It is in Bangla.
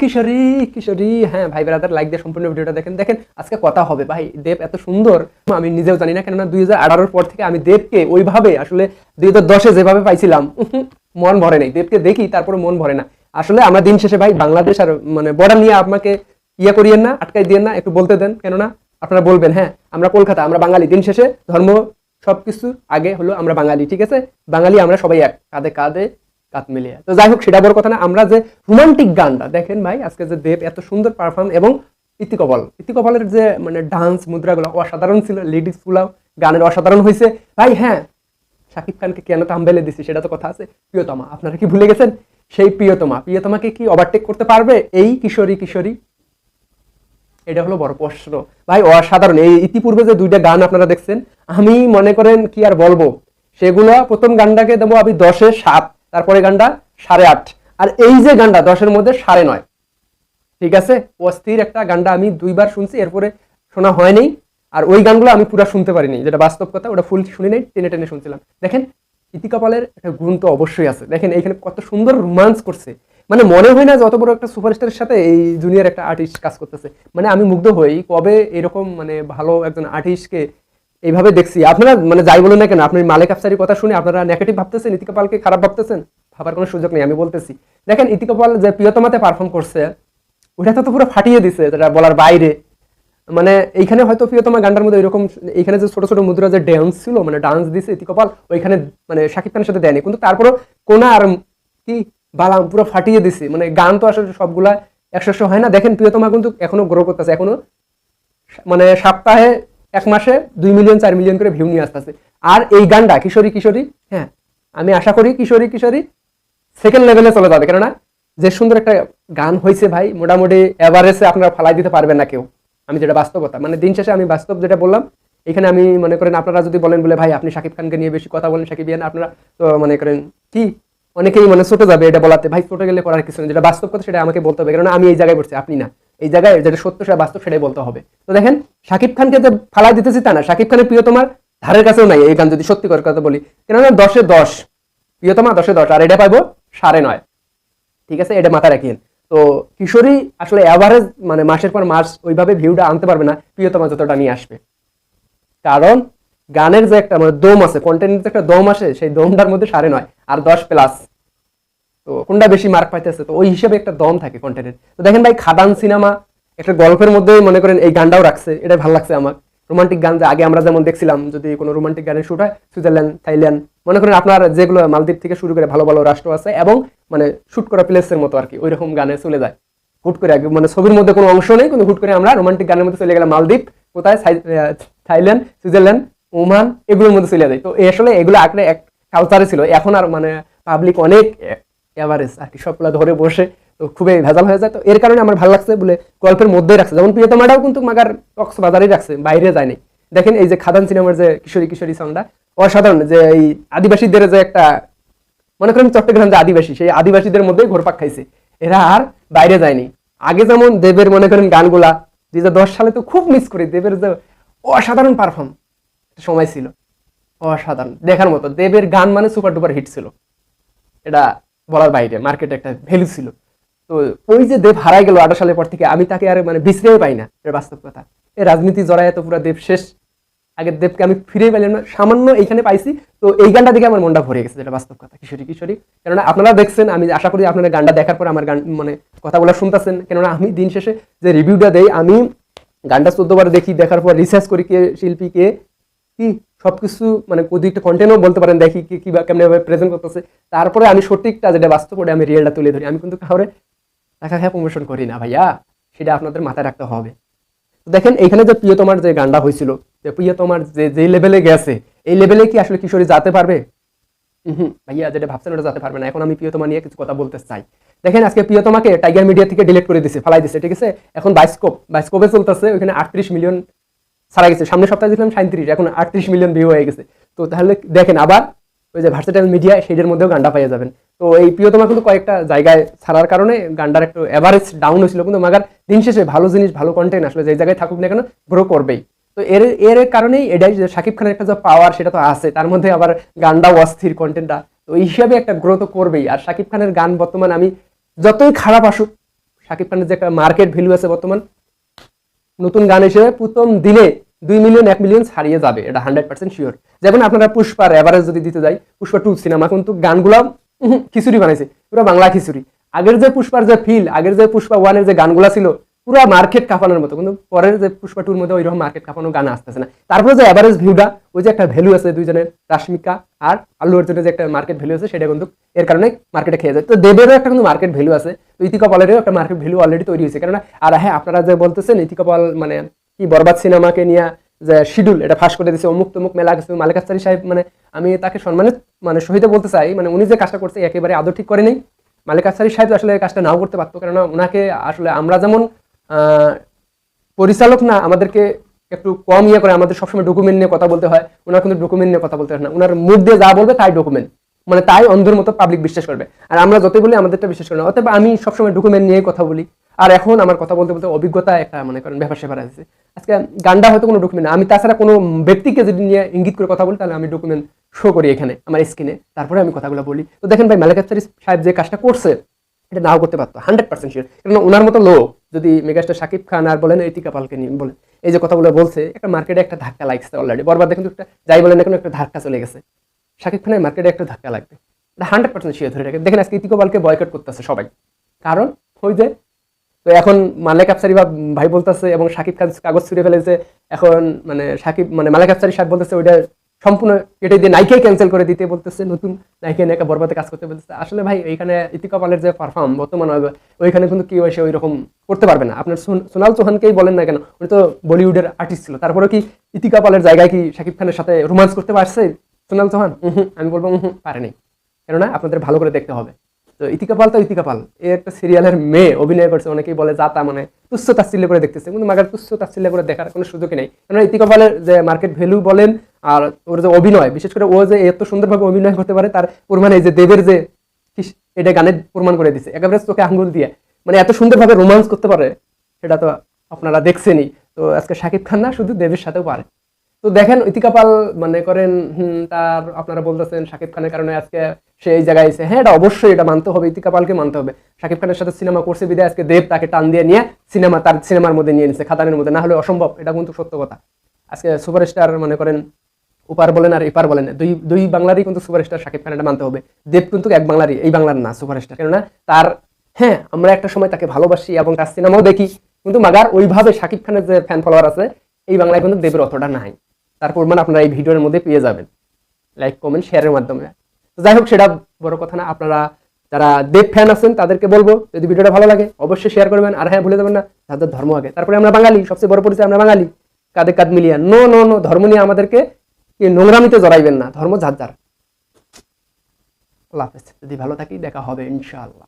কিশোরী কিশোরী হ্যাঁ ভাই ব্রাদার লাইক দিয়ে সম্পূর্ণ ভিডিওটা দেখেন। দেখেন, আজকে কথা হবে। ভাই, দেব এত সুন্দর। আমি নিজেও জানি না, কেননা দুই হাজার পর থেকে আমি দেবকে ওইভাবে, আসলে দুই হাজার দশে যেভাবে পাইছিলাম মন ভরে নেই। দেবকে দেখি তারপরে মন ভরে না। আসলে আমরা দিন শেষে, ভাই, বাংলাদেশ আর মানে বর্ডার নিয়ে আপনাকে ইয়ে করিয়েন না, আটকাই দিয়েন না, একটু বলতে দেন। কেননা আপনারা বলবেন হ্যাঁ আমরা কলকাতা, আমরা বাঙালি। দিন শেষে ধর্ম সবকিছু আগে হলো আমরা বাঙালি, ঠিক আছে? বাঙালি আমরা সবাই এক, কাঁধে কাঁধে কাত মিলিয়ে। তো যাই হোক, সেটা বড় কথা না, আমরা যে রোমান্টিক গানটা, দেখেন ভাই, আজকে যে দেব এত সুন্দর পারফর্ম এবং ইতিকবল ইতিকবলের যে মানে ডান্স মুদ্রাগুলো অসাধারণ ছিল লিডিস গুলাও গানের অসাধারণ হয়েছে ভাই হ্যাঁ শাকিব খানকে কেন তাম্বেলে দিছি, সেটা তো কথা আছে। প্রিয়তমা, আপনারা কি ভুলে গেছেন? সেই প্রিয়তমা, প্রিয়তমাকে কি ওভারটেক করতে পারবে? এই কিশোরী কিশোরী, এটা হলো বড় প্রশ্ন। ভাই, অসাধারণ, এই ইতিপূর্বে যে দুইটা গান আপনারা দেখছেন, আমি মনে করেন কি আর বলব, সেগুলো প্রথম গানটাকে দেবো আমি দশে সাত। তারপরে গানটা সাড়ে আট। আর এই যে গানটা দশের মধ্যে সাড়ে নয়। ঠিক আছে? অস্থির একটা গানটা আমি দুইবার শুনছি, এরপরে শোনা হয়নি। আর ওই গানগুলো আমি পুরো শুনতে পারিনি। যেটা বাস্তব কথা, ওটা ফুল শুনি নাই, টেনে টেনে শুনছিলাম। দেখেন ইতিকাপালের একটা গুণ তো অবশ্যই আছে। দেখেন এইখানে কত সুন্দর রোমান্স করছে। মানে মনে হয় না যে অত বড় একটা সুপারস্টারের সাথে এই জুনিয়র একটা আর্টিস্ট কাজ করতেছে। মানে আমি মুগ্ধ হই কবে এরকম মানে ভালো একজন আর্টিস্টকে এইভাবে দেখছি। আপনারা মানে যাই বলুন না কেন, আপনি মালিক আফসারির কথা শুনে আপনারা নেগেটিভ ভাবতেছেন ইতিকাপালকে খারাপ ভাবতেছেন? ভাবার কোনো সুযোগ নেই, আমি বলতেছি। দেখেন ইতিকাপাল যে প্রিয়তমাতে পারফর্ম করছে, ওটা তো পুরো ফাটিয়ে দিছে, যেটা বলার বাইরে। মানে এইখানে হয়তো প্রিয়তমা গানটার মধ্যে এরকম, এইখানে যে ছোট ছোট মুদ্রা যে ডান্স ছিল মানে ডান্স দিছে ইতিকপাল ওইখানে মানে শাকিব খানের সাথে দেয়নি। কিন্তু তারপরও কোনা আর কি বালাম পুরো ফাটিয়ে দিছে। মানে গান তো আসলে সবগুলা একশো হয় না। দেখেন, প্রিয়তমা কিন্তু এখনও গ্রো করতেছে। এখনও মানে সপ্তাহে এক মাসে দুই মিলিয়ন চার মিলিয়ন করে ভিউ নিয়ে আসতেছে। আর এই গানটা, কিশোরী কিশোরী হ্যাঁ আমি আশা করি কিশোরী কিশোরী সেকেন্ড লেভেলে চলে যাবে। কেননা যে সুন্দর একটা গান হয়েছে ভাই, মোটামুটি এভারেজে আপনারা ফালাই দিতে পারবেন না কেউ। আমি যেটা বাস্তবতা মানে দিন শেষে আমি বাস্তব যেটা বললাম, এখানে আমি মনে করেন আপনারা যদি বলেন বলে, ভাই, আপনি শাকিব খানকে নিয়ে বেশি কথা বলেন, শাকিব ইয়ান, আপনারা তো মনে করেন কি? অনেকেই মানে ছোট যাবে এটা বলাতে। ভাই, ছোটো গেলে করার কিছু যেটা বাস্তব কথা সেটা আমাকে বলতে হবে। কারণ আমি এই জায়গায় পড়ছি, আপনি না। এই জায়গায় যেটা সত্য, সেটা বাস্তব, সেটাই বলতে হবে। তো দেখেন শাকিব খানকে যে ফালাই দিতেছি তা না। শাকিব খানের প্রিয় তোমার ধারের কাছেও নাই, এই গান যদি সত্যি করে কথা বলি। কেননা দশে দশ, প্রিয়তমা দশে দশ, আর এটা পাইবো সাড়ে নয়। ঠিক আছে? এটা মাথায় রাখিয়েন। তো কিশোরী আসলে অ্যাভারেজ মানে মাসের পর মাস ওইভাবে ভিউটা আনতে পারবে না, প্রিয়তমা যতটা নিয়ে আসবে। কারণ গানের যে একটা মানে দম আছে কন্টেন্টের যে একটা দম আসে, সেই দমটার মধ্যে সাড়ে নয়, আর দশ প্লাস তো কোনটা বেশি মার্ক পাইতেছে? তো ওই হিসেবে একটা দম থাকে কন্টেন্টের তো দেখেন ভাই, খাদান সিনেমা একটা গল্পের মধ্যে মনে করেন এই গানটাও রাখছে এটা ভালো লাগছে আমার। রোমান্টিক গান আগে আমরা যেমন দেখছিলাম, যদি কোনো রোমান্টিক গানের শুট হয়, সুইজারল্যান্ড, থাইল্যান্ড, মনে করেন আপনার যেগুলো মালদ্বীপ থেকে শুরু করে ভালো ভালো রাষ্ট্র আছে এবং মানে শুট করা প্লেসের মতো আর কি ওই রকম গানে চলে যায়। হুট করে আগে মানে ছবির মধ্যে কোনো অংশ নেই, কিন্তু হুট করে আমরা রোমান্টিক গানের মধ্যে চলে গেলাম, মালদ্বীপ, কোথায়? থাইল্যান্ড, সুইজারল্যান্ড, ওমান, এগুলোর মধ্যে চলে যায়। তো এই আসলে এগুলো আগে এক কালচারে ছিল। এখন আর মানে পাবলিক অনেক এভারেজ আর কি, সবগুলো ধরে বসে তো খুবই ভেজাল হয়ে যায়। তো এর কারণে আমার ভালো লাগছে বলে গল্পের মধ্যেই রাখছে। যেমন প্রিয়তমাটাও কিন্তু মাগার কক্সবাজারেই রাখছে, বাইরে যায়নি দেখেন এই যে খাদান সিনেমার যে কিশোরী কিশোরী সংটা অসাধারণ। যে এই আদিবাসীদের যে একটা, মনে করেন চট্টগ্রাম যে আদিবাসী, সেই আদিবাসীদের মধ্যেই ঘোরপাক খাইছে। এরা আর বাইরে যায়নি আগে যেমন দেবের মনে করেন গানগুলা, দুই হাজার দশ সালে তো খুব মিস করি, দেবের যে অসাধারণ পারফর্ম সময় ছিল। অসাধারণ, দেখার মতো। দেবের গান মানে সুপার ডুপার হিট ছিল। এটা বলার বাইরে মার্কেটে একটা ভ্যালু ছিল। তো ওই যে দেব হারাই গেল আঠারো সালের পর থেকে, আমি তাকে আর মানে বিছড়েও পাই না, এটা বাস্তব কথা। এই রাজনীতি জড়ায় তো পুরো দেব শেষ। আগের দেবকে আমি ফিরে পেলাম না, সামান্য এইখানে পাইছি। তো এই গানটা দেখে আমার মনটা ভরে গেছে, যেটা বাস্তব কথা। কিশোরী কিশোরী। কেননা আপনারা দেখছেন, আমি আশা করি আপনারা গানটা দেখার পর আমার গান মানে কথাগুলো শুনতেছেন। কেননা আমি দিন শেষে যে রিভিউটা দেই, আমি গানটা চোদ্দবার দেখি, দেখার পর রিসার্চ করি কে শিল্পী, কে কি সবকিছু মানে একটা কন্টেন্টও বলতে পারেন, দেখি কি কিবা কেমন প্রেজেন্ট করতেছে। তারপরে আমি সঠিকটা যেটা বাস্তব ওটা আমি রিয়েলটা তুলে ধরি। আমি কিন্তু কাউরে টাকা খেয়ে প্রমোশন করি না ভাইয়া। সেটা আপনাদের মাথায় রাখতে হবে। তো দেখেন এখানে যে প্রিয়তমার যে গানটা হয়েছিল, যে প্রিয়তমার যে যে লেভেলে গেছে, এই লেভেলে কি আসলে কিশোরী যেতে পারবে? হুম, ভাইয়া যেটা ভাবছেন ওটা যেতে পারবে না। এখন আমি প্রিয়তমা নিয়ে কিছু কথা বলতে চাই। দেখেন, আজকে প্রিয়তমাকে টাইগার মিডিয়া থেকে ডিলিট করে দিছে, ফালাই দিছে, ঠিক আছে? এখন বাইস্কোপ বাইস্কোপে চলতেছে, ওইখানে আটত্রিশ মিলিয়ন ছাড়া গেছে। সামনে সপ্তাহে দিলাম সাঁত্রিশ এখন আটত্রিশ মিলিয়ন ভিউ হয়ে গেছে। তো তাহলে দেখেন আবার ওই যে ভার্সেটাইল মিডিয়া সেইটার মধ্যেও গানটা পেয়ে যাবেন। তো এই প্রিয়তমা কিন্তু কয়েকটা জায়গায় ছাড়ার কারণে গানটার একটু অ্যাভারেজ ডাউন হয়েছিল কিন্তু মাগার দিন শেষে ভালো জিনিস, ভালো কন্টেন্ট আসলে যে জায়গায় থাকুক না কেন গ্রো করবেই। তো এর এর কারণেই এটাই যে শাকিব খানের একটা যে পাওয়ার সেটা তো আছে। তার মধ্যে আবার গানটাও অস্থির কন্টেন্টটা তো এই হিসাবে একটা গ্রো তো করবেই। আর শাকিব খানের গান বর্তমান আমি যতই খারাপ আসুক, শাকিব খানের যে একটা মার্কেট ভ্যালু আছে বর্তমান নতুন গান এসে প্রথম দিনে দুই মিলিয়ন এক মিলিয়ন ছাড়িয়ে যাবে, এটা হান্ড্রেড পার্সেন্ট শিওর যেমন আপনারা পুষ্পার অ্যাভারেজ যদি দিতে যাই, পুষ্পা টু সিনেমা কিন্তু গানগুলো খিচুড়ি বানাইছে, পুরো বাংলা খিচুড়ি। আগের যে পুষ্পার যে ফিল আগের যে পুষ্পা ওয়ানের যে গানগুলো ছিল পুরো মার্কেট কাঁপানোর মতো। কিন্তু পরের যে পুষ্পা টুর মধ্যে ওইরকম মার্কেট কাঁপানো গান আসতেছে না। তারপরে যে এভারেজ ভিউটা ওই যে একটা ভ্যালু আছে দুইজনের, রাশ্মিকা আর আল্লু অর্জুনের যে একটা মার্কেট ভ্যালু আছে, সেটা কিন্তু এর কারণে মার্কেটে খেয়ে যায়। তো দেবেরও একটা কিন্তু মার্কেট ভ্যালু আছে, তো ইতিকা পলেরও একটা মার্কেট ভ্যালু অলরেডি তৈরি হয়েছে। কেননা, আর হ্যাঁ আপনারা যে বলতেছেন, ইতিকা পল মানে কি বরবাদ সিনেমাকে নিয়ে যে শিডিউল এটা ফাঁস করে দিয়েছে, অমুক তমুক মেলা গেছে মালিক আফসারি সাহেব মানে আমি তাকে সম্মানের মানে সহিত বলতে চাই মানে উনি যে কাজটা করছে, একেবারে আদৌ ঠিক করে নেই মালিক আফসারি সাহেব আসলে কাজটা নাও করতে পারতো, কেননা ওনাকে আসলে আমরা যেমন পরিচালক না, আমাদেরকে একটু কম ইয়ে করে, আমাদের সবসময় ডকুমেন্ট নিয়ে কথা বলতে হয়। ওনার কিন্তু ডকুমেন্ট নিয়ে কথা বলতে হয় না। ওনার মুখ দিয়ে যা বলবে তাই ডকুমেন্ট মানে তাই অন্ধের মতো পাবলিক বিশ্বাস করবে। আর আমরা যতই বলি, আমাদেরটা বিশ্বাস করে না। অতএব আমি সবসময় ডকুমেন্ট নিয়ে কথা বলি। আর এখন আমার কথা বলতে বলতে অভিজ্ঞতা একটা, মনে করেন, ব্যাপার স্যাপার আছে। আজকে গানটা হয়তো কোনো ডকুমেন্ট আমি তাছাড়া কোনো ব্যক্তিকে যদি নিয়ে ইঙ্গিত করে কথা বলি, তাহলে আমি ডকুমেন্ট শো করি এখানে, আমার স্ক্রিনে তারপরে আমি কথাগুলো বলি। তো দেখেন ভাই, মালিক সাহেব যে কাজটা করছে, এটা নাও করতে পারতো হান্ড্রেড পার্সেন্ট শিওর কারণ ওনার মতো লোক যদি মেগাস্টার শাকিব খান আর বলেন ইতিকা পালকে নিয়ে বলেন, এই যে কথাগুলো বলছে, একটা মার্কেটে একটা ধাক্কা লাগছে অলরেডি বরবার দেখুন একটা, যাই বলেন না কেন একটা ধাক্কা চলে গেছে। শাকিব খানের মার্কেটে একটা ধাক্কা লাগবে। এটা হান্ড্রেড পার্সেন্ট শিওর ধরে রাখে দেখেন আজকে ইতিকা পালকে বয়কট করতেছে সবাই। কারণ, ওই যে, তো এখন মালেক আফসারি বা ভাই বলতেছে এবং শাকিব খান কাগজ ছুড়ে ফেলেছে, এখন মানে শাকিব মানে মালেক আফসারি সাহেব বলতেছে, ওইটা সম্পূর্ণ এটা দিয়ে নাইকে ক্যান্সেল করে দিতে বলতেছে, নতুন নাইকে নায়িকা বরবাদে কাজ করতে বলতেছে। আসলে ভাই, এইখানে ইতিকা পালের যে পারফর্ম বর্তমান ওইখানে কিন্তু কেউ এসে ওই রকম করতে পারবে না। আপনার সোনাল চৌহানকেই বলেন না কেন, উনি তো বলিউডের আর্টিস্ট ছিল। তারপরে কি ইতিকা পালের জায়গায় কি শাকিব খানের সাথে রোমান্স করতে পারছে সোনাল চৌহান? আমি বলব পারেনি। কেননা আপনাদের ভালো করে দেখতে হবে। তো ইতিকা পাল তো ইতিকা পাল। এ একটা সিরিয়ালের মেয়ে অভিনয় করছে, অনেকেই বলে যা তা মানে তুচ্ছ তাচ্ছিল্য করে দেখতেছে, কিন্তু মাগার তুচ্ছ তাচ্ছিল্য করে দেখার কোনো সুযোগই নেই। কেননা ইতিকা পালের যে মার্কেট ভ্যালু বলেন আর ওর যে অভিনয়, বিশেষ করে ও যে এত সুন্দরভাবে অভিনয় করতে পারে, তার প্রমাণ এই যে দেবের যে এটা গানের প্রমাণ করে দিছে, একেবারে চোখে আঙ্গুল দিয়ে। মানে এত সুন্দরভাবে রোমান্স করতে পারে, সেটা তো আপনারা দেখছেনই। তো আজকে শাকিব খান না, শুধু দেবের সাথেও পারে। তো দেখেন ইতিকা পাল মানে করেন তার আপনারা বলতেছেন শাকিব খানের কারণে আজকে সে এই জায়গায় এসে হ্যাঁ এটা অবশ্যই এটা মানতে হবে ইতিকা পালকে মানতে হবে। শাকিব খানের সাথে সিনেমা করছে বিদায়, আজকে দেব তাকে টান দিয়ে নিয়ে সিনেমা, তার সিনেমার মধ্যে নিয়ে নিছে খাদানের মধ্যে। না হলে অসম্ভব, এটা কিন্তু সত্য কথা। আজকে সুপারস্টার মনে করেন ওপার বলেন আর এপার বলেন, দুই দুই বাংলারই কিন্তু সুপারস্টার শাকিব খান এটা মানতে হবে। দেব কিন্তু এক বাংলারই, এই বাংলার না, সুপারস্টার। কেননা তার হ্যাঁ আমরা একটা সময় তাকে ভালোবাসি এবং তার সিনেমাও দেখি, কিন্তু মাগার ওইভাবে শাকিব খানের যে ফ্যান ফলোয়ার আছে, এই বাংলায় কিন্তু দেবের অতটা নাই। তার প্রমাণ আপনারা এই ভিডিওর মধ্যে পেয়ে যাবেন। লাইক কমেন্ট শেয়ারের মাধ্যমে। তো যাই হোক, সেটা বড় কথা না, আপনারা যারা দেব ফ্যান আছেন, তাদেরকে বলব, যদি ভিডিওটা ভালো লাগে, অবশ্যই শেয়ার করবেন। আর হ্যাঁ ভুলে যাবেন না তাদের ধর্ম আগে। তারপরে আমরা বাঙালি, সবচেয়ে বড় পরিচয় আমরা বাঙালি। কাঁধে কাঁধ মিলিয়ে। নো নো নো ধর্ম নিয়ে আমাদেরকে নোংরামিতে জড়াইবেন না, ধর্ম যার যার। আল্লাহ হাফেজ। যদি ভালো থাকি, দেখা হবে, ইনশাআল্লাহ।